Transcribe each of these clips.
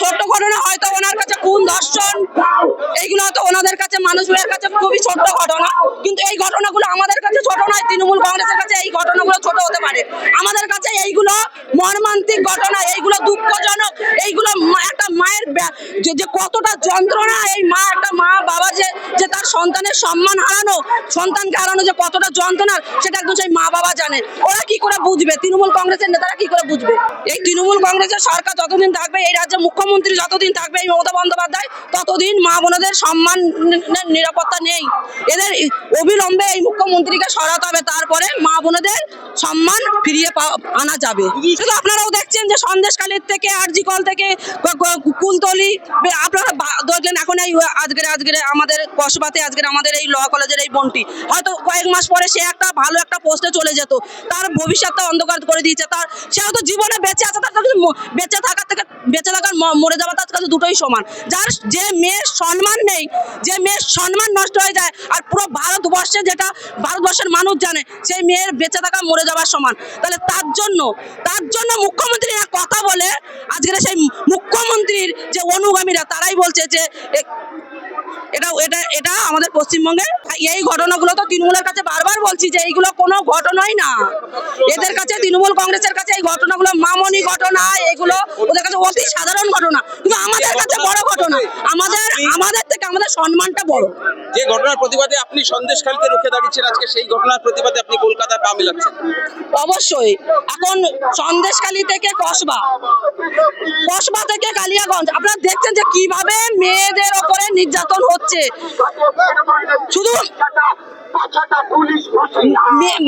ছোট্ট ঘটনা হয়তো ওনার কাছে খুন, দর্শন, এইগুলো হয়তো ওনাদের কাছে মানুষের কাছে খুবই ছোট্ট ঘটনা। কিন্তু এই ঘটনাগুলো আমাদের কাছে ছোট নয়, তৃণমূল কংগ্রেসের কাছে এই ঘটনাগুলো ছোট হতে পারে। আমাদের কাছে এইগুলো মর্মান্তিক ঘটনা, এইগুলো দুঃখজনক, এইগুলো একটা মায়ের যে কতটা যন্ত্রণা এই মা, একটা মা বাবা যে যে তার সন্তানের সম্মান হারানো, সন্তানকে হারানো যে কতটা যন্ত্রণা সেটা একদম সেই মা বাবা জানে। ওরা কি করে বুঝবে? তৃণমূল কংগ্রেসের নেতারা কি করে বুঝবে? এই তৃণমূল কংগ্রেসের সরকার যতদিন থাকবে, এই রাজ্যে মুখ্যমন্ত্রী যতদিন থাকবে, এই মমতা বন্দ্যোপাধ্যায়, ততদিন মা বোনদের সম্মান নিরাপত্তা নেই। এদের অবিলম্বে এই মুখ্যমন্ত্রীকে সরাতে হবে, তারপরে মা বোনদের সম্মান ফিরিয়ে আনা যাবে। শুধু আপনারাও দেখছেন যে সন্দেশকালের থেকে, আরজি কল থেকে কুলতলি আপনারা দেখলেন এখন এই, আজকের আজকের আমাদের কসবাতে আজকের আমাদের এই ল কলেজের এই বোনটি। হয়তো কয়েক মাস পরে সে একটা ভালো একটা পোস্টে চলে যেত। তার ভবিষ্যৎটা অন্ধকার করে দিয়েছে। তার সে হয়তো জীবনে বেঁচে আছে, তার বেঁচে থাকার থেকে বেঁচে থাকার মরে যাওয়া তার কাছে দুটোই সমান। যার যে মেয়ের সম্মান নেই, যে মেয়ের সম্মান নষ্ট হয়ে যায়, আর পুরো ভারতবর্ষে যেটা ভারতবর্ষের মানুষ জানে, সেই মেয়ের বেঁচে থাকা মরে যাওয়ার সমান। তাহলে তার জন্য তার জন্য মুখ্যমন্ত্রী কথা বলে, আজকের সেই মুখ্যমন্ত্রীর যে অনুগামীরা, তারাই বলছে যে এটা এটা এটা আমাদের পশ্চিমবঙ্গে, এই ঘটনাগুলো তো তৃণমূলের কাছে বারবার বলছি যে এইগুলো কোনো ঘটনাই না। এদের কাছে, তৃণমূল কংগ্রেসের কাছে এই ঘটনাগুলো, মামনি ঘটনা, এগুলো ওদের কাছে অতি সাধারণ ঘটনা। কিন্তু আমাদের কাছে বড় ঘটনা। আমাদের আমাদের সম্মানটা বড়। যে ঘটনার প্রতিবাদে আপনি সন্দেশ সন্দেশখালীতে রুখে দাঁড়িয়েছেন আজকে সেই ঘটনার প্রতিবাদে আপনি কলকাতায় পা মিলাচ্ছেন। অবশ্যই। এখন সন্দেশখালী থেকে কসবা। কসবা থেকে কালিয়াগঞ্জ। আপনারা দেখছেন যে কীভাবে মেয়েদের ওপরে নির্যাতন হচ্ছে। শুধু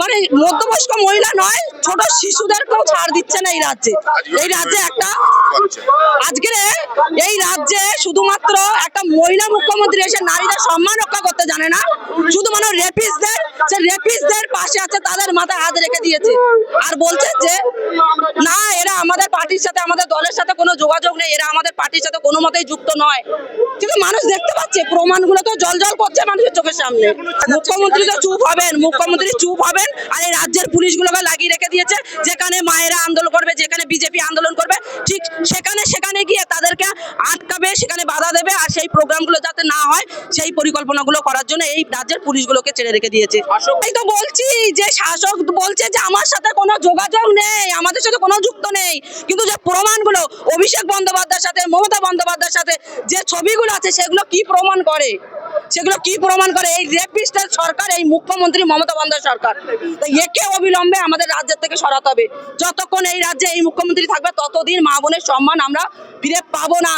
মানে মধ্যবয়স্ক মহিলা নয় ছোট শিশুদেরকেও ছাড় দিচ্ছে না এই রাজ্যে। এই রাজ্যে একটা আজকের এই রাজ্যে শুধুমাত্র একটা মহিলা মুখ্যমন্ত্রী এসে নারীদের সম্মান রক্ষা করতে জানে না। শুধু শুধুমাত্র রেপিসদের সে রেপিসদের পাশে আছে, তাদের মাথায় হাত রেখে দিয়েছে। আর বলছে যে, না, এরা আমাদের পার্টির সাথে, আমাদের দলের সাথে কোনো যোগাযোগ নেই, এরা আমাদের পার্টির সাথে কোনো মতেই যুক্ত নয়। কিন্তু মানুষ দেখতে পাচ্ছে প্রমাণগুলো তো জল জল করছে মানুষের চোখের সামনে। মুখ্যমন্ত্রী তো চুপ হবেন মুখ্যমন্ত্রী চুপ হবেন আর এই রাজ্যের পুলিশগুলোকে লাগিয়ে রেখে দিয়েছে যেখানে মায়েরা আন্দোলন করবে যেখানে বিজেপি আন্দোলন করবে ঠিক সেখানে সেখানে গিয়ে তাদেরকে আটকাবে সেখানে বাধা দেবে আর সেই প্রোগ্রামগুলো যাতে না হয় সেই পরিকল্পনাগুলো করার জন্য এই রাজ্যের পুলিশগুলোকে ছেড়ে রেখে দিয়েছে। এই তো বলছি যে শাসক বলছে যে আমার সাথে কোনো যোগাযোগ নেই আমাদের সাথে কোনো যুক্ত নেই কিন্তু যে প্রমাণগুলো অভিষেক বন্দ্যোপাধ্যায়ের সাথে মমতা বন্দ্যোপাধ্যায়ের সাথে যে ছবিগুলো আছে, সেগুলো কি প্রমাণ করে? সেগুলো কি প্রমাণ করে? এই রেপিস্টের সরকার, এই মুখ্যমন্ত্রী মমতা বন্দর সরকার। তো একে অবিলম্বে আমাদের রাজ্যের থেকে সরাতে হবে। যতক্ষণ এই রাজ্যে এই মুখ্যমন্ত্রী থাকবে, ততদিন মা বোনের সম্মান আমরা ফিরে পাবো না।